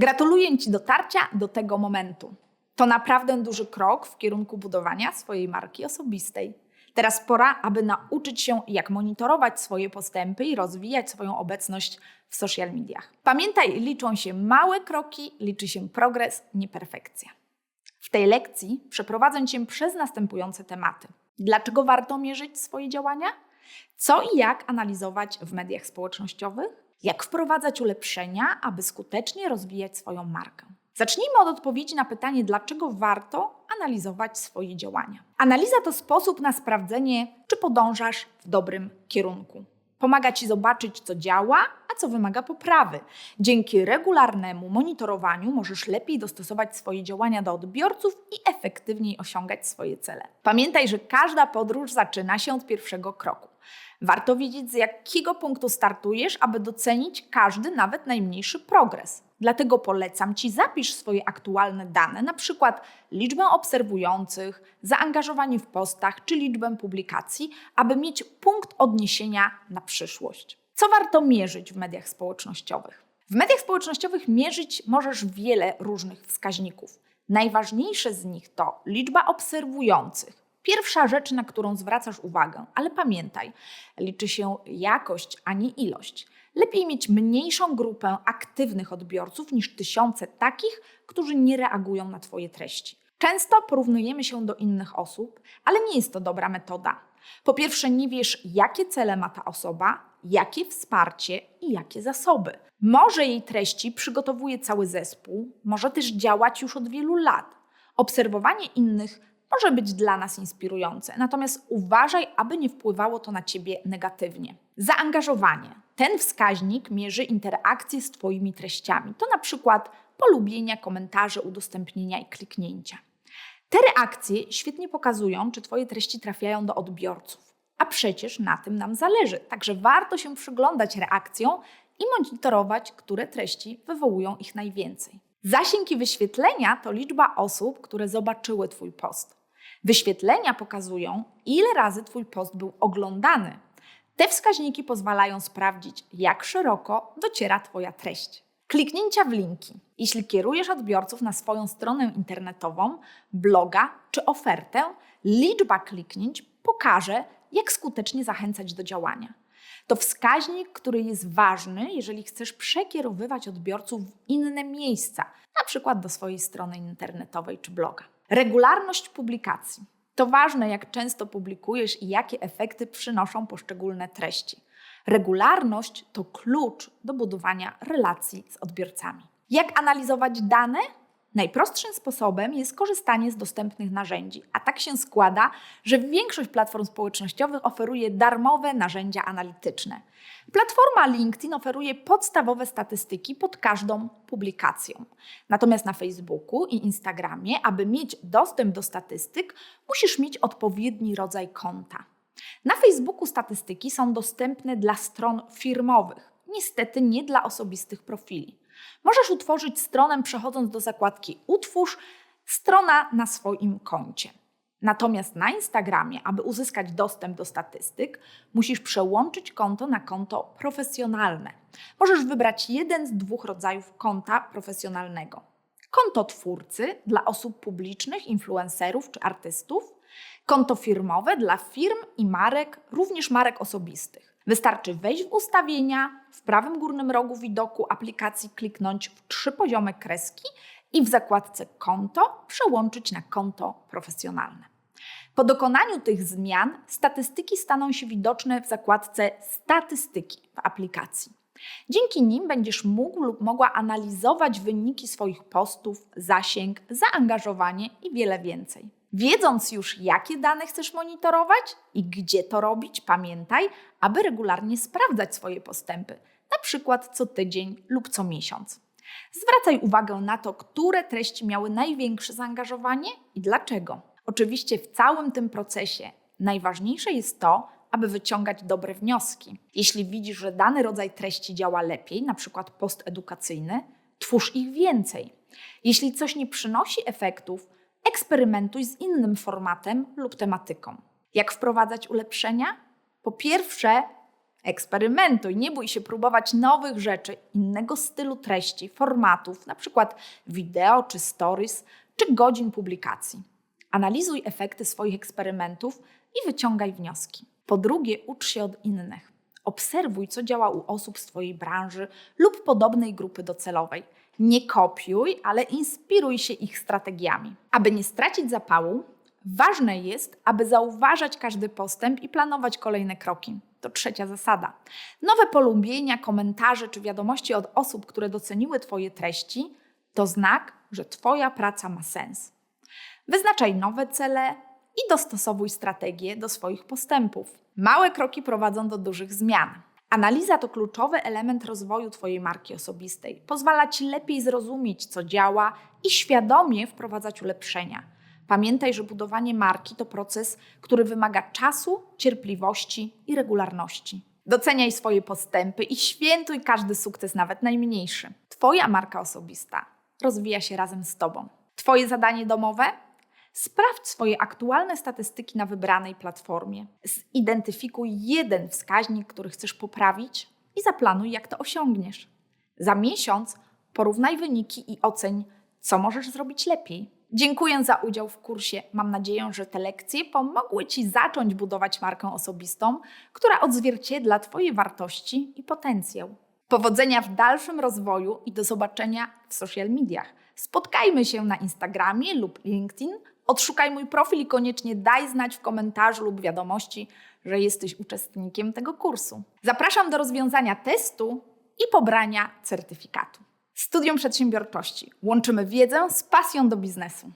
Gratuluję Ci dotarcia do tego momentu. To naprawdę duży krok w kierunku budowania swojej marki osobistej. Teraz pora, aby nauczyć się, jak monitorować swoje postępy i rozwijać swoją obecność w social mediach. Pamiętaj, liczą się małe kroki, liczy się progres, nie perfekcja. W tej lekcji przeprowadzę Cię przez następujące tematy. Dlaczego warto mierzyć swoje działania? Co i jak analizować w mediach społecznościowych? Jak wprowadzać ulepszenia, aby skutecznie rozwijać swoją markę? Zacznijmy od odpowiedzi na pytanie, dlaczego warto analizować swoje działania. Analiza to sposób na sprawdzenie, czy podążasz w dobrym kierunku. Pomaga Ci zobaczyć, co działa, a co wymaga poprawy. Dzięki regularnemu monitorowaniu możesz lepiej dostosować swoje działania do odbiorców i efektywniej osiągać swoje cele. Pamiętaj, że każda podróż zaczyna się od pierwszego kroku. Warto wiedzieć, z jakiego punktu startujesz, aby docenić każdy, nawet najmniejszy progres. Dlatego polecam Ci zapisz swoje aktualne dane, na przykład liczbę obserwujących, zaangażowanie w postach czy liczbę publikacji, aby mieć punkt odniesienia na przyszłość. Co warto mierzyć w mediach społecznościowych? W mediach społecznościowych mierzyć możesz wiele różnych wskaźników. Najważniejsze z nich to liczba obserwujących, Pierwsza rzecz, na którą zwracasz uwagę, ale pamiętaj, liczy się jakość, a nie ilość. Lepiej mieć mniejszą grupę aktywnych odbiorców niż tysiące takich, którzy nie reagują na Twoje treści. Często porównujemy się do innych osób, ale nie jest to dobra metoda. Po pierwsze, nie wiesz, jakie cele ma ta osoba, jakie wsparcie i jakie zasoby. Może jej treści przygotowuje cały zespół, może też działać już od wielu lat. Obserwowanie innych może być dla nas inspirujące, natomiast uważaj, aby nie wpływało to na ciebie negatywnie. Zaangażowanie. Ten wskaźnik mierzy interakcje z Twoimi treściami. To na przykład polubienia, komentarze, udostępnienia i kliknięcia. Te reakcje świetnie pokazują, czy Twoje treści trafiają do odbiorców. A przecież na tym nam zależy, także warto się przyglądać reakcjom i monitorować, które treści wywołują ich najwięcej. Zasięg i wyświetlenia to liczba osób, które zobaczyły Twój post. Wyświetlenia pokazują, ile razy Twój post był oglądany. Te wskaźniki pozwalają sprawdzić, jak szeroko dociera Twoja treść. Kliknięcia w linki. Jeśli kierujesz odbiorców na swoją stronę internetową, bloga czy ofertę, liczba kliknięć pokaże, jak skutecznie zachęcać do działania. To wskaźnik, który jest ważny, jeżeli chcesz przekierowywać odbiorców w inne miejsca, na przykład do swojej strony internetowej czy bloga. Regularność publikacji. To ważne, jak często publikujesz i jakie efekty przynoszą poszczególne treści. Regularność to klucz do budowania relacji z odbiorcami. Jak analizować dane? Najprostszym sposobem jest korzystanie z dostępnych narzędzi, a tak się składa, że większość platform społecznościowych oferuje darmowe narzędzia analityczne. Platforma LinkedIn oferuje podstawowe statystyki pod każdą publikacją. Natomiast na Facebooku i Instagramie, aby mieć dostęp do statystyk, musisz mieć odpowiedni rodzaj konta. Na Facebooku statystyki są dostępne dla stron firmowych, niestety nie dla osobistych profili. Możesz utworzyć stronę przechodząc do zakładki Utwórz strona na swoim koncie. Natomiast na Instagramie, aby uzyskać dostęp do statystyk, musisz przełączyć konto na konto profesjonalne. Możesz wybrać jeden z dwóch rodzajów konta profesjonalnego. Konto twórcy dla osób publicznych, influencerów czy artystów, konto firmowe dla firm i marek, również marek osobistych. Wystarczy wejść w ustawienia, w prawym górnym rogu widoku aplikacji kliknąć w trzy poziome kreski i w zakładce konto przełączyć na konto profesjonalne. Po dokonaniu tych zmian statystyki staną się widoczne w zakładce statystyki w aplikacji. Dzięki nim będziesz mógł lub mogła analizować wyniki swoich postów, zasięg, zaangażowanie i wiele więcej. Wiedząc już, jakie dane chcesz monitorować i gdzie to robić, pamiętaj, aby regularnie sprawdzać swoje postępy, na przykład co tydzień lub co miesiąc. Zwracaj uwagę na to, które treści miały największe zaangażowanie i dlaczego. Oczywiście w całym tym procesie najważniejsze jest to, aby wyciągać dobre wnioski. Jeśli widzisz, że dany rodzaj treści działa lepiej, przykład post edukacyjny, twórz ich więcej. Jeśli coś nie przynosi efektów, eksperymentuj z innym formatem lub tematyką. Jak wprowadzać ulepszenia? Po pierwsze, Eksperymentuj, nie bój się próbować nowych rzeczy, innego stylu treści, formatów, przykład wideo czy stories, czy godzin publikacji. Analizuj efekty swoich eksperymentów i wyciągaj wnioski. Po drugie, ucz się od innych. Obserwuj, co działa u osób z Twojej branży lub podobnej grupy docelowej. Nie kopiuj, ale inspiruj się ich strategiami. Aby nie stracić zapału, ważne jest, aby zauważać każdy postęp i planować kolejne kroki. To trzecia zasada. Nowe polubienia, komentarze czy wiadomości od osób, które doceniły Twoje treści, to znak, że Twoja praca ma sens. Wyznaczaj nowe cele i dostosowuj strategię do swoich postępów. Małe kroki prowadzą do dużych zmian. Analiza to kluczowy element rozwoju Twojej marki osobistej. Pozwala Ci lepiej zrozumieć, co działa i świadomie wprowadzać ulepszenia. Pamiętaj, że budowanie marki to proces, który wymaga czasu, cierpliwości i regularności. Doceniaj swoje postępy i świętuj każdy sukces, nawet najmniejszy. Twoja marka osobista rozwija się razem z Tobą. Twoje zadanie domowe? Sprawdź swoje aktualne statystyki na wybranej platformie. Zidentyfikuj jeden wskaźnik, który chcesz poprawić i zaplanuj, jak to osiągniesz. Za miesiąc porównaj wyniki i oceń, co możesz zrobić lepiej. Dziękuję za udział w kursie. Mam nadzieję, że te lekcje pomogły Ci zacząć budować markę osobistą, która odzwierciedla Twoje wartości i potencjał. Powodzenia w dalszym rozwoju i do zobaczenia w social mediach. Spotkajmy się na Instagramie lub LinkedIn. Odszukaj mój profil i koniecznie daj znać w komentarzu lub wiadomości, że jesteś uczestnikiem tego kursu. Zapraszam do rozwiązania testu i pobrania certyfikatu. Studium Przedsiębiorczości. Łączymy wiedzę z pasją do biznesu.